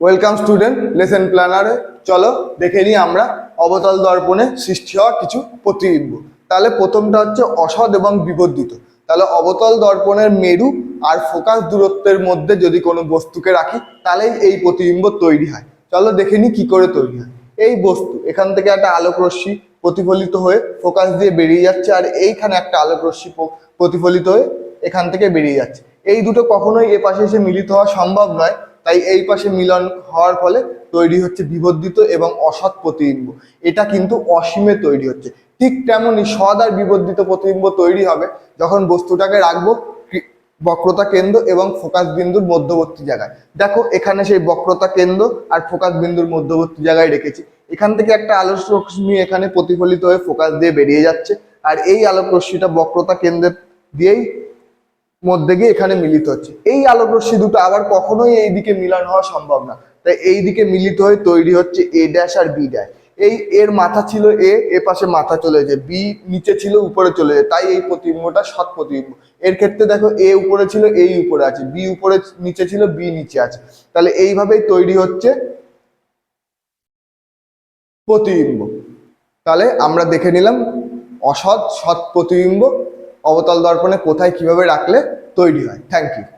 Welcome student lesson প্ল্যানারে চলো, দেখে নিই আমরা অবতল দর্পণে সৃষ্টি হওয়া কিছু প্রতিবিম্ব। তাহলে প্রথমটা হচ্ছে অসৎ এবং বিবর্ধিত। তাহলে অবতল দর্পণের মেরু আর ফোকাস দূরত্বের মধ্যে যদি কোনো বস্তুকে রাখি, তাহলেই এই প্রতিবিম্ব তৈরি হয়। চলো, দেখে নিই কী করে তৈরি হয়। এই বস্তু, এখান থেকে একটা আলোক রশ্মি প্রতিফলিত হয়ে ফোকাস দিয়ে বেরিয়ে যাচ্ছে আর এইখানে একটা আলোক রশ্মি প্রতিফলিত হয়ে এখান থেকে বেরিয়ে যাচ্ছে। এই দুটো কখনোই এ পাশে এসে মিলিত হওয়া সম্ভব নয়। তাই এই পাশে মিলন হওয়ার ফলে তৈরি হচ্ছে বিবর্ধিত এবং অসৎ প্রতিবিম্ব। এটা কিন্তু অসীমে তৈরি হচ্ছে। ঠিক তেমনই সৎ আর বিবর্ধিত প্রতিবিম্ব তৈরি হবে যখন বস্তুটাকে রাখব বক্রতা কেন্দ্র এবং ফোকাস বিন্দুর মধ্যবর্তী জায়গায়। দেখো, এখানে সেই বক্রতা কেন্দ্র আর ফোকাস বিন্দুর মধ্যবর্তী জায়গায় রেখেছি। এখান থেকে একটা আলোক রশ্মি এখানে প্রতিফলিত হয়ে ফোকাস দিয়ে বেরিয়ে যাচ্ছে। আর এই আলোক রশ্মিটা বক্রতা কেন্দ্রের দিয়েই মধ্যে গিয়ে এখানে মিলিত হচ্ছে। এই আলোক রশ্মি দুটো আবার কখনোই এই দিকে মিলন হওয়া সম্ভব না। তাই এই দিকে মিলিত হয়ে তৈরি হচ্ছে এ ড্যাশ আর বি ড্যাশ এই এর মাথা ছিল এ এ পাশে মাথা চলে যায়। বি নিচে ছিল, উপরে চলে যায়। তাই এই প্রতিবিম্বটা সৎ প্রতিবিম্ব। এর ক্ষেত্রে দেখো এ উপরে ছিল, এই উপরে আছে। বি উপরে নিচে ছিল বি নিচে আছে। তাহলে এইভাবেই তৈরি হচ্ছে প্রতিবিম্ব। তাহলে আমরা দেখে নিলাম, অসৎ, সৎ প্রতিবিম্ব অবতল দর্পণে কোথায় কীভাবে রাখলে তৈরি হয়? Thank you